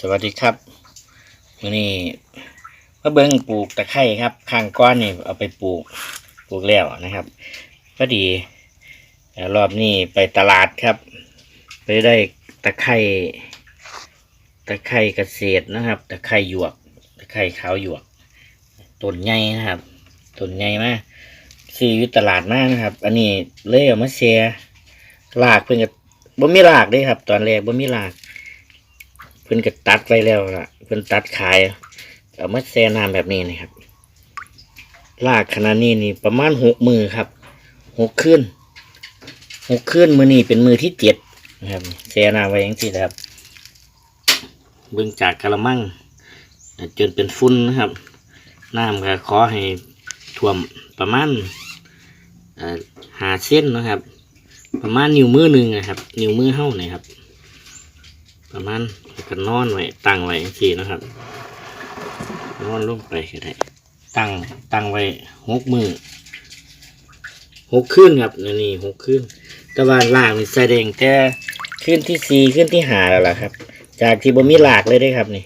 สวัสดีครับวันนี้มาเบิ้งปลูกตะไคร้ครับข้างก้อนนี่เอาไปปลูกปลูกแล้วนะครับพอดีรอบนี้ไปตลาดครับ ไปได้ตะไคร้ตะไคร้เกษตรนะครับตะไคร้หยวกตะไคร้ขาวหยวกต้นใหญ่นะครับต้นใหญ่มากซื้ออยู่ตลาดมากนะครับ อันนี้เลยเอามาแชร์รากเพิ่นก็บ่มีรากเด้ครับ ตอนแรกบ่มีราก เพิ่นก็ตัดไว้แล้วล่ะ เพิ่นตัดขาย เอามาแช่น้ำแบบนี้นะครับลากขนาดนี้นี่ประมาณหกมือครับหกขึ้นหกขึ้นมือนี่เป็นมือที่เจ็ดนะครับแช่น้ำไว้อย่างที่นะครับเบื้องจากกระมังจนเป็นฟุ้นนะครับน้ำก็ขอให้ท่วมประมาณหาเส้นนะครับ ประมาณนิ้วมือหนึ่งนะครับ นิ้วมือเท่านี่ครับ ประมาณ แล้วก็นอนไว้ตั้งไว้จังซี่นะครับ นอนลงไปก็ได้ตั้งตั้งไว้หกมือหกขึ้นครับนี่นี่หกขึ้นต่ว่าล่างนี่แสดงแต่ขึ้นที่สี่ขึ้นที่หาแล้วล่ะครับ จากที่บ่มีหลากเลยได้ครับนี่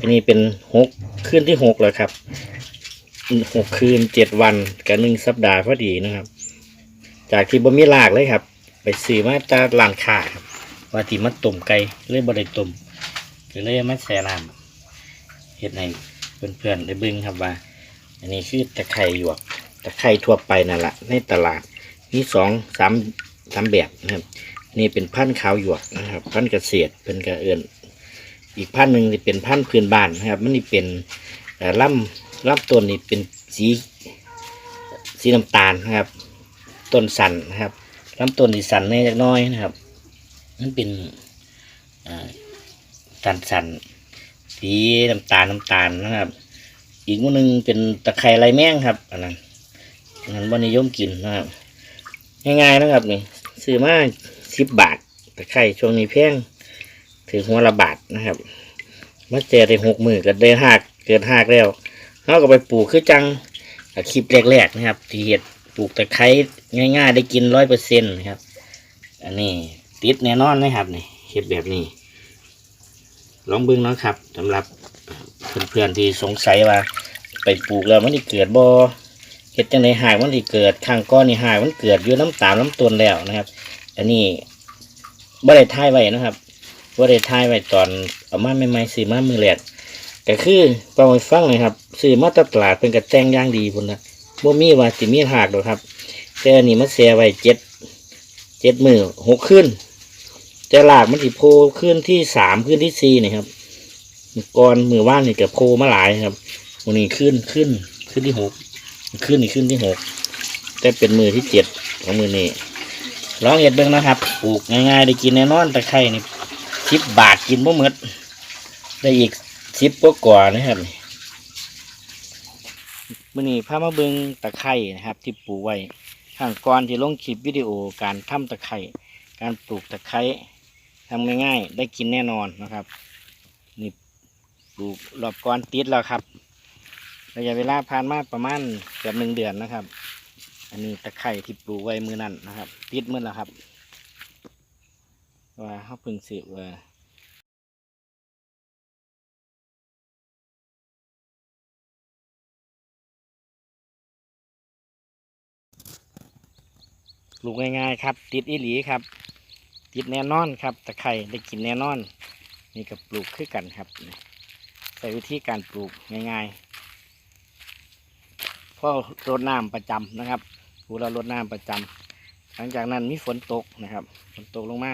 อันนี้เป็นหกขึ้นที่หกแล้วครับหกคืนเจ็ดวันกับหนึ่งสัปดาห์พอดีนะครับ จากที่บ่มีหลากเลยครับ ไปซื้อมาจากร้านค้าครับว่าที่มันต้มไก่เลยบ่ได้ต้ม ก็เลยมาแช่น้ำเฮ็ดให้เพื่อนๆได้บิ่งครับว่า อันนี้คือตะไคร่หยวกตะไคร่ทั่วไปนั่นแหละในตลาดมีสองสามสามแบบนะครับ นี่เป็นพันธุ์ขาวหยวกนะครับ พันธุ์เกษตรเป็นกระเอื่นอีกพันธุ์หนึ่งนี่เป็นพันธุ์พื้นบ้านนะครับ มันนี่เป็นล่ำล่ำต้นนี่เป็นสีสีน้ำตาลนะครับ ต้นสันนะครับลำต้นที่สันแน่จักน้อยนะครับ มันเป็นอ่า สันสันๆสีน้ำตาลน้ำตาลนะครับ อีกมือหนึ่งเป็นตะไคร้ไรแมงครับอันนั้นอันนั้นวันนิยมกินนะครับง่ายๆนะครับนี่ซื้อมาสิบบาทตะไคร้ช่วงนี้แพงถึงหัวละบาทนะครับมาเจอได้หกหมือก็ได้หักเกิดหักแล้วเขาก็ไปปลูกคือจังอะคลิปแรกๆนะครับ ที่เห็ดปลูกตะไคร้ง่าย ๆ ได้กินร้อยเปอร์เซ็นต์นะครับ อันนี้ติดแน่นอนนะครับนี่เห็ดแบบนี้ ลองเบิ่งนะครับสำหรับเพื่อนๆที่สงสัยว่า ไปปลูกแล้วมันที่เกิดบ่เห็ดจังไดหากมันที่เกิดข้างก้อนนี่หากมันเกิดอยู่น้ำตาลน้ำต้นแล้วนะครับ อันนี้บ่ได้ทายไว้นะครับบ่ได้ทายไว้ตอนเอามาใหม่ๆซื้อมามือแรกก็คือเปาให้ฟังเลยครับซื้อมาตลาดเป็นกระแจงย่างดีพุ่นนะบ่มีว่าสิมีหากดอกครับแต่อันนี้มันแช่ไว้เจ็ดเจ็ดมือหกขึ้น แต่หลากมันสิโพขึ้นที่สามขึ้นที่สี่นี่ครับก่อนมือว่านนี่กับโพมาหลายครับวันนี้ขึ้นขึ้นขึ้นที่หกขึ้นนี่ขึ้นที่หกแต่เป็นมือที่เจ็ดของมือนี้ลองเห็ดเบิ่งนะครับปลูกง่ายๆได้กินแน่นอนตะไคร่นี่สิบบาทกินบ่หมดได้อีกสิบกว่านะครับมื่อนี้พามาเบิ่งตะไคร่นะครับ ที่ปลูกไว้ข้างก่อนที่ลงคลิปวิดีโอการทำตะไคร่การปลูกตะไคร้ ทำง่ายๆได้กินแน่นอนนะครับนี่ปลูกรอบก้อนติดแล้วครับระยะเวลาผ่านมาประมาณเกือบหนึ่งเดือนนะครับ อันนี้ตะไคร้ที่ปลูกไว้มือนั่นนะครับ ติดมือแล้วครับ ว่าเขาพิ่งสืบว่าปลูกง่ายๆครับ ติดอีหลีครับ ติดแน่นอนครับตะไคร่ได้กินแน่นอน นี่กับปลูกคือกันครับใส่วิธีการปลูกง่ายๆพ่อรดน้ำประจำนะครับปลูเรารดน้ำประจำหลังจากนั้นมีฝนตกนะครับฝนตกลงมา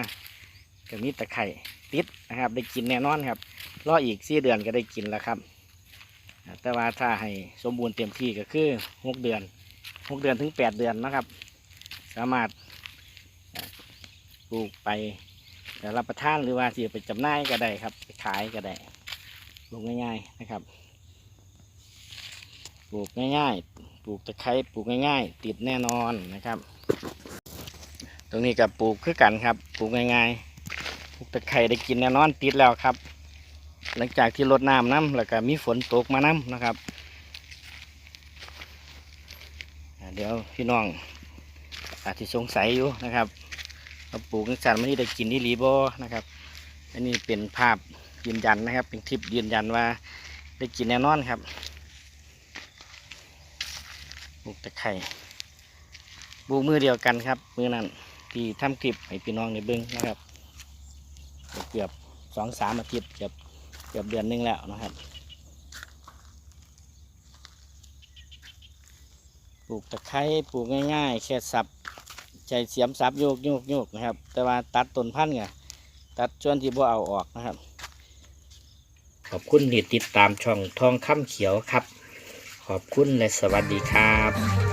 ก็มีตะไคร่ติดนะครับ ได้กินแน่นอนครับรออีกสี่เดือนก็ได้กินแล้วครับ แต่ว่าถ้าให้สมบูรณ์เต็มที่ก็คือหกเดือนหกเดือนถึงแปดเดือนนะครับ สามารถ ลูกไปรับประทานหรือว่าที่ไปจำหน่ายก็ได้ครับไปขายก็ได้ปลูกง่าย ๆนะครับปลูกง่ายๆ ปลูกตะไคร้ปลูกง่ายๆ ติดแน่นอนนะครับ ตรงนี้กับปลูกคือกันครับ ปลูกง่ายๆ ปลูกตะไคร้ได้กินแน่นอนติดแล้วครับ หลังจากที่รดน้ำน้ำแล้วก็มีฝนตกมาน้ำนะครับ เดี๋ยวพี่น้องอาจจะสงสัยอยู่นะครับ เราปลูกจังสันมันนี่ได้กินนี่รีบอนะครับ อันนี้เป็นภาพยืนยันนะครับ เป็นคลิปยืนยันว่าได้กินแน่นอนครับปลูกตะไคร่ปลูกมือเดียวกันครับ มือนั้นที่ทำคลิปให้พี่น้องในเบิ้งนะครับ เกือบสองสามอาทิตย์เกือบเกือบเดือนหนึงแล้วนะครับปลูกตะไคร้ปลูกง่ายๆ แค่สับ ใจเสียมสับโยกโยกโยกนะครับ แต่ว่าตัดต้นพันธุ์ไงตัดส่วนที่บ่เอาออกนะครับ ขอบคุณที่ติดตามช่องทองคำเขียวครับ ขอบคุณและสวัสดีครับ